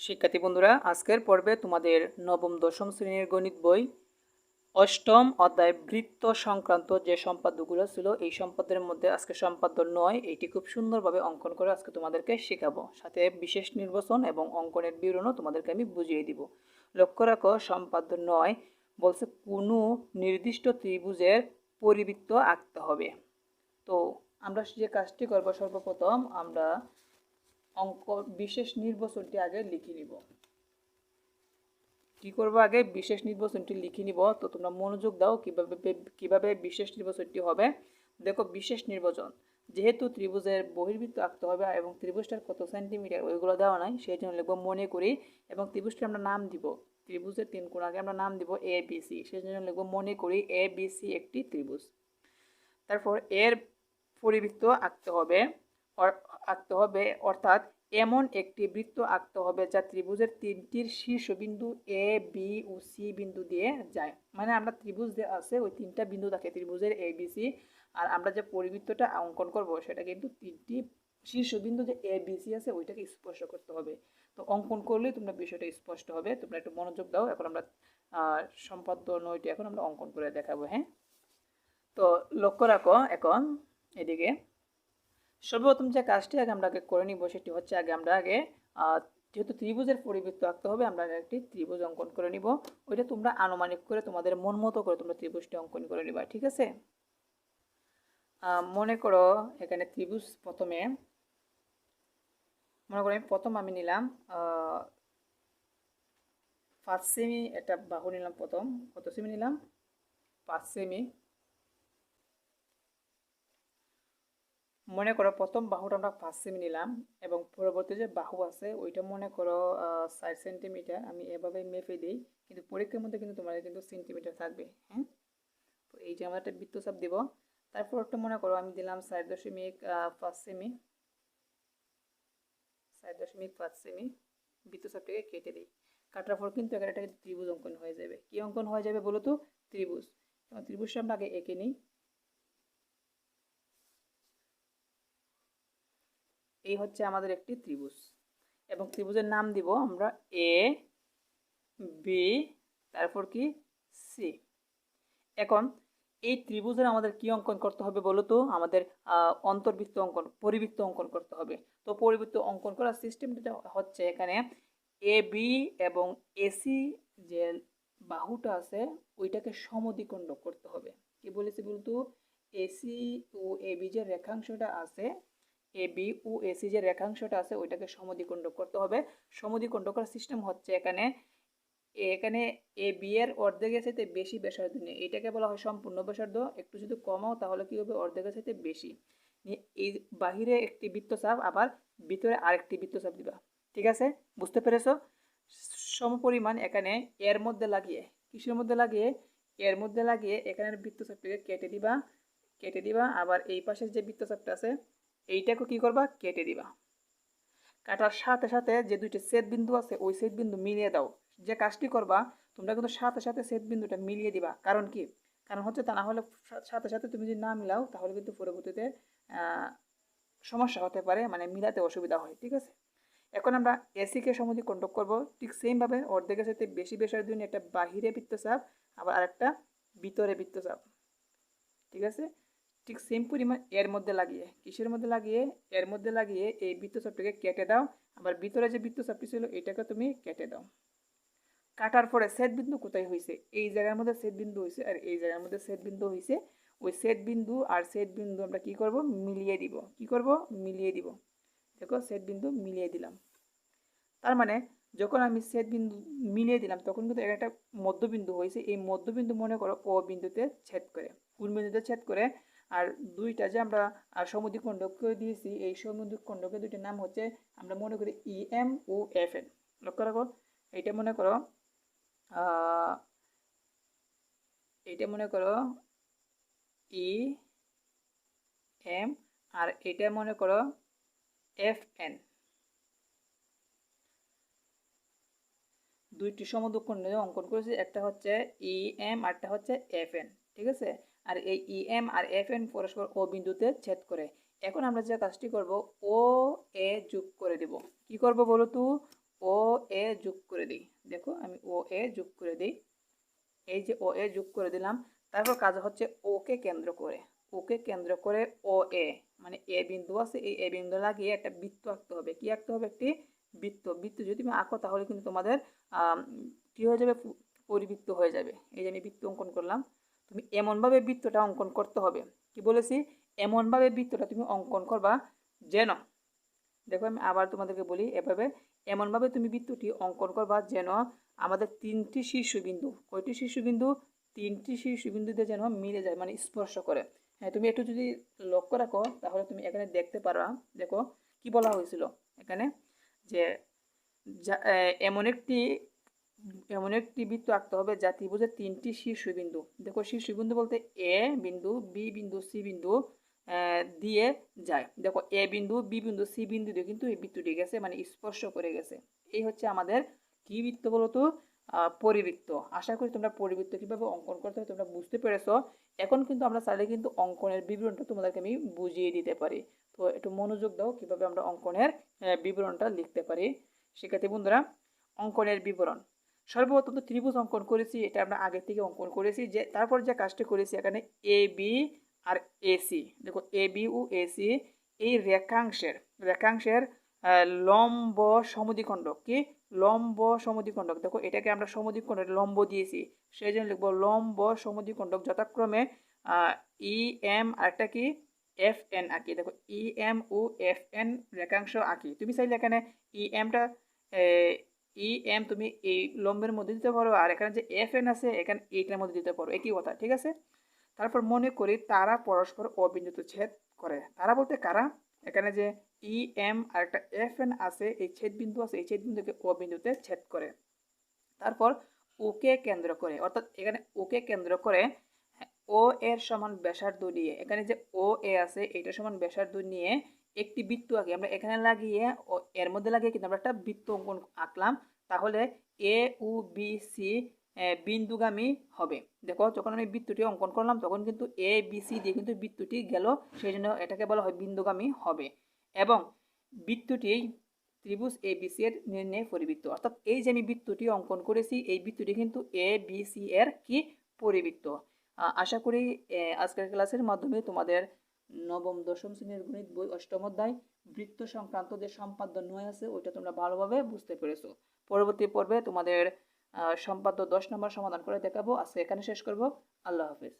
শিক্ষার্থী বন্ধুরা, আজকের পর্বে তোমাদের নবম, দশম শ্রেণির গণিত বই, অষ্টম অধ্যায় বৃত্ত সংক্রান্ত যে সম্পাদ্যগুলো ছিল, এই সম্পাদের মধ্যে আজকে সম্পাদ্য নয় এইটি খুব সুন্দরভাবে অঙ্কন করে আজকে তোমাদেরকে শেখাবো। সাথে বিশেষ নির্বাচন এবং অঙ্কনের বিবরণও তোমাদেরকে আমি বুঝিয়ে দিব। লক্ষ্য রাখো, সম্পাদ্য নয় বলছে কোনো নির্দিষ্ট ত্রিভুজের পরিবৃত্ত আঁকতে হবে। তো আমরা যে কাজটি করব সর্বপ্রথম, আমরা অঙ্ক বিশেষ নির্বাচনটি আগে লিখে নিব। কি করব আগে? বিশেষ নির্বাচনটি লিখে নিব। তো তোমরা মনোযোগ দাও কীভাবে কীভাবে বিশেষ নির্বাচনটি হবে। দেখো, বিশেষ নির্বাচন। যেহেতু ত্রিভুজের বহির্বৃত্ত আঁকতে হবে এবং ত্রিভুজটার কত সেন্টিমিটার ওইগুলো দেওয়া নাই, সেই জন্য লিখব মনে করি এবং ত্রিভুজটি আমরা নাম দিব। ত্রিভুজের তিন কোণ আগে আমরা নাম দিব এ বি সি সেই জন্য লিখব মনে করি এ বি সি একটি ত্রিভুজ। তারপর এর পরিবৃত্ত আঁকতে হবে। আঁকতে হবে। অর্থাৎ এমন একটি বৃত্ত আঁকতে হবে যা ত্রিভুজের তিনটির শীর্ষবিন্দু এ বি ও সি বিন্দু দিয়ে যায়। মানে আমরা ত্রিভুজ যে আছে, ওই তিনটা বিন্দু থাকে, ত্রিভুজের এ বি সি আর আমরা যে পরিবৃত্তটা অঙ্কন করব, সেটা কিন্তু তিনটি শীর্ষবিন্দু যে এ বি সি আছে, ওইটাকে স্পর্শ করতে হবে। তো অঙ্কন করলেই তোমরা বিষয়টা স্পষ্ট হবে। তোমরা একটু মনোযোগ দাও। এখন আমরা সম্পাদ্য নয়টি এখন আমরা অঙ্কন করে দেখাবো হ্যাঁ? তো লক্ষ্য রাখো এখন এদিকে। সর্বপ্রথম যে কাজটি আগে আমরা আগে করে নিব, সেটি হচ্ছে আগে আমরা আগে যেহেতু ত্রিভুজের পরিবৃত্ত আঁকতে হবে, আমরা একটি ত্রিভুজ অঙ্কন করে নিব। ওইটা তোমরা আনুমানিক করে তোমাদের মন মতো করে তোমরা ত্রিভুজটি অঙ্কন করে নিবা, ঠিক আছে? মনে করো এখানে ত্রিভুজ প্রথমে, মনে করো আমি প্রথম আমি নিলাম পাঁচ সেমি, একটা বাহু নিলাম প্রথম, কত সেমি নিলাম? পাঁচ সেমি। মনে করো প্রথম বাহুটা আমরা পাঁচ সেমি নিলাম এবং পরবর্তী যে বাহু আছে, ওইটা মনে করো ষাট সেন্টিমিটার আমি এভাবে মেপে দিই, কিন্তু পরীক্ষার মধ্যে কিন্তু তোমাদের কিন্তু সেন্টিমিটার থাকবে হ্যাঁ? তো এই যে আমরা একটা বৃত্তচাপ দিব, তারপর একটা মনে করো আমি দিলাম ষাট দশমিক পাঁচ সেমি ষাট দশমিক পাঁচ সেমি, বৃত্তচাপটাকে কেটে দিই। কাটার পর কিন্তু এখানে একটা ত্রিভুজ অঙ্কন হয়ে যাবে। কি অঙ্কন হয়ে যাবে বলো তো ত্রিভুজ ত্রিভুজটা আমরা আগে এঁকে নিই। এই হচ্ছে আমাদের একটি ত্রিভুজ। এবং ত্রিভুজের নাম দিব আমরা এ বি তারপর কি? সি এখন এই ত্রিভুজের আমাদের কি অঙ্কন করতে হবে বলো তো? আমাদের অন্তর্বৃত্ত অঙ্কন, পরিবৃত্ত অঙ্কন করতে হবে। তো পরিবৃত্ত অঙ্কন করার সিস্টেমটা হচ্ছে এখানে এ বি এবং এসি যে বাহুটা আছে, ওইটাকে সমদ্বিখণ্ড করতে হবে। কি বলেছি বলতো? এসি ও এ বি যে রেখাংশটা আছে এ বি ও এসি যে রেখাংশটা আছে ওইটাকে সমদ্বিখণ্ড করতে হবে। সমদ্বিখণ্ড করার সিস্টেম হচ্ছে এখানে এখানে এ বি এর অর্ধেকের সাথে বেশি ব্যাসার্ধ নেই এটাকে বলা হয় সম্পূর্ণ ব্যাসার্ধ। একটু যদি কমাও তাহলে কি হবে? অর্ধেকের সাথে বেশি। নিয়ে এই বাহিরে একটি বৃত্তচাপ, আবার ভিতরে আরেকটি বৃত্তচাপ দিবা। ঠিক আছে? বুঝতে পেরেছ? সমপরিমাণ এখানে এর মধ্যে লাগিয়ে, কিসের মধ্যে লাগিয়ে? এর মধ্যে লাগিয়ে এখানের বৃত্তচাপটাকে কেটে দিবা। কেটে দিবা। আবার এই পাশের যে বৃত্তচাপটা আছে এইটাকে কি করবা? কেটে দিবা। কাটার সাথে সাথে যে দুইটা সেট বিন্দু আছে, ওই সেট বিন্দু মিলিয়ে দাও। যে কাজটি করবা, তোমরা কিন্তু সাথে সাথে সেট বিন্দুটা মিলিয়ে দিবা। কারণ কি? কারণ হচ্ছে তা না হলে সাথে সাথে তুমি যদি না মিলাও, তাহলে কিন্তু পরবর্তীতে সমস্যা হতে পারে মানে মিলাতে অসুবিধা হয়, ঠিক আছে? এখন আমরা এসিকে সমধি কন্ট্রোল করব। ঠিক সেমভাবে অর্ধেকের সাথে বেশি বেসার জন্য একটা বাহিরে বৃত্তচাপ, আবার আরেকটা ভিতরে বৃত্তচাপ, ঠিক আছে? ঠিক সেম পরিমাণ এর মধ্যে লাগিয়ে, কিসের মধ্যে লাগিয়ে? এর মধ্যে লাগিয়ে এই বৃত্তচাপটাকে কেটে দাও। আবার ভিতরে যে বৃত্তচাপটি ছিল, এটাকে তুমি কেটে দাও। কাটার পরে বিন্দু কোথায় হয়েছে এই জায়গার মধ্যে বিন্দু হয়েছে আর এই জায়গার মধ্যে সেট বিন্দু হয়েছে ওই বিন্দু আর বিন্দু আমরা কি করব? মিলিয়ে দিব। কি করব? মিলিয়ে দিব। দেখো সেট বিন্দু মিলিয়ে দিলাম। তার মানে যখন আমি সেট বিন্দু মিলিয়ে দিলাম, তখন কিন্তু একটা মধ্যবিন্দু হয়েছে এই মধ্যবিন্দু মনে করো ও বিন্দুতে ছেদ করে। কোন বিন্দুতে ছেদ করে? আর দুইটা যে আমরা, আর সমুদ্রিকণ্ডকে দিয়েছি, এই সমুদ্রিক সমুদ্রিকণ্ডকের দুইটার নাম হচ্ছে আমরা মনে করি ই এম ও এফ এন লক্ষ্য রাখো, এইটা মনে করো এইটা মনে করো ই এম আর এটা মনে করো এফ এন দুইটি সমদুক্ষণ অঙ্কন করেছি, একটা হচ্ছে ই এম আরটা হচ্ছে এফ এন ঠিক আছে? আর এই ই এম আর এফ এন পরস্পর ও বিন্দুতে ছেদ করে। এখন আমরা যে কাজটি করব ও এ যোগ করে দেব। কি করব বলো তো? ও এ যোগ করে দিই। দেখো, আমি ও এ যোগ করে দিই। এই যে ও এ যোগ করে দিলাম, তারপর কাজ হচ্ছে ওকে কেন্দ্র করে। ওকে কেন্দ্র করে ও এ মানে এ বিন্দু আছে, এই এ বিন্দু লাগিয়ে একটা বৃত্ত আঁকতে হবে। কি আঁকতে হবে? একটি বৃত্ত। বৃত্ত যদি তুমি আঁকো, তাহলে কিন্তু তোমাদের কি হয়ে যাবে? পরিবৃত্ত হয়ে যাবে। এই যে আমি বৃত্ত অঙ্কন করলাম তুমি এমনভাবে বৃত্তটা অঙ্কন করতে হবে। কি বলেছি? এমনভাবে বৃত্তটা তুমি অঙ্কন করবা যেন, দেখো আমি আবার তোমাদেরকে বলি এভাবে, এমনভাবে তুমি বৃত্তটি অঙ্কন করবা যেন আমাদের তিনটি শীর্ষবিন্দু, কয়টি শীর্ষবিন্দু? তিনটি শীর্ষবিন্দুতে যেন মিলে যায় মানে স্পর্শ করে। হ্যাঁ তুমি একটু যদি লক্ষ্য রাখো, তাহলে তুমি এখানে দেখতে পারবা। দেখো, কি বলা হয়েছিল এখানে? যে যা- এমন একটি এমন একটি বৃত্ত আঁকতে হবে যা ত্রিভুজের তিনটি শীর্ষবিন্দু। দেখো শীর্ষবিন্দু বলতে এ বিন্দু, বি বিন্দু, সি বিন্দু দিয়ে যায়। দেখো এ বিন্দু, বি বিন্দু, সি বিন্দু দিয়ে কিন্তু এই বৃত্তটি গেছে মানে স্পর্শ করে গেছে। এই হচ্ছে আমাদের কি বৃত্ত বলতো পরিবৃত্ত। আশা করি তোমরা পরিবৃত্ত কীভাবে অঙ্কন করতে হয় তোমরা বুঝতে পেরেছ। এখন কিন্তু আমরা চাইলে কিন্তু অঙ্কনের বিবরণটা তোমাদেরকে আমি বুঝিয়ে দিতে পারি। তো একটু মনোযোগ দাও কীভাবে আমরা অঙ্কনের বিবরণটা লিখতে পারি। শিক্ষার্থী বন্ধুরা, অঙ্কনের বিবরণ। সর্বপ্রথম তো ত্রিভুজ অঙ্কন করেছি, এটা আমরা আগে থেকে অঙ্কন করেছি, যে তারপর যে কাজটি করেছি এখানে এ বি আর এসি দেখো এ বি ও এসি এই রেখাংশের রেখাংশের লম্ব সমদ্বিখণ্ডক, কি? লম্ব সমদ্বিখণ্ডক। দেখো এটাকে আমরা সমদ্বিখণ্ডক লম্ব দিয়েছি সেই জন্য লিখব লম্ব সমদ্বিখণ্ডক যথাক্রমে ই এম আরটা কি? এফ এন আঁকি দেখো ই এম ও এফ এন রেখাংশ আঁকি। তুমি চাইলে এখানে ই এমটা ই, এম তুমি এই লম্বের মধ্যে দিতে পারো, আর এখানে যে এফ, এন আছে, এখানে এইটার মধ্যে দিতে পারো। একই কথা, ঠিক আছে? তারপর মনে করি তারা পরস্পর অবিন্দুতে ছেদ করে। তারা বলতে কারা? এখানে যে ই, এম আর একটা এফ, এন আছে, এই ছেদ বিন্দু আছে, এই ছেদ বিন্দুকে অবিন্দুতে ছেদ করে। তারপর ওকে কেন্দ্র করে, অর্থাৎ এখানে ওকে কেন্দ্র করে ও এর সমান ব্যাসার্ধ নিয়ে, এখানে যে ও, এ আছে, এটা সমান ব্যাসার্ধ নিয়ে একটি বৃত্ত আঁকি। আমরা এখানে লাগিয়ে ও, এর মধ্যে লাগিয়ে কিন্তু আমরা একটা বৃত্ত অঙ্কন আঁকলাম। তাহলে এ ও বি, সি বিন্দুগামী হবে। দেখো, যখন আমি বৃত্তটি অঙ্কন করলাম, তখন কিন্তু এ, বি, সি দিয়ে কিন্তু বৃত্তটি গেল। সেই জন্য এটাকে বলা হয় বিন্দুগামী হবে। এবং বৃত্তটি ত্রিভুজ এ, বি, সি এর নির্ণয় পরিবৃত্ত। অর্থাৎ এই যে আমি বৃত্তটি অঙ্কন করেছি, এই বৃত্তটি কিন্তু এ, বি, সি এর কি? পরিবৃত্ত। আশা করি আজকের ক্লাসের মাধ্যমে তোমাদের নবম, দশম শ্রেণির গণিত বই, অষ্টম অধ্যায়, বৃত্ত সংক্রান্ত যে সম্পাদ্য নয় আছে, ওইটা তোমরা ভালোভাবে বুঝতে পেরেছ। পরবর্তী পর্বে তোমাদের সম্পাদ্য দশ নম্বর সমাধান করে দেখাবো। আজকে এখানে শেষ করব। আল্লাহ হাফিজ।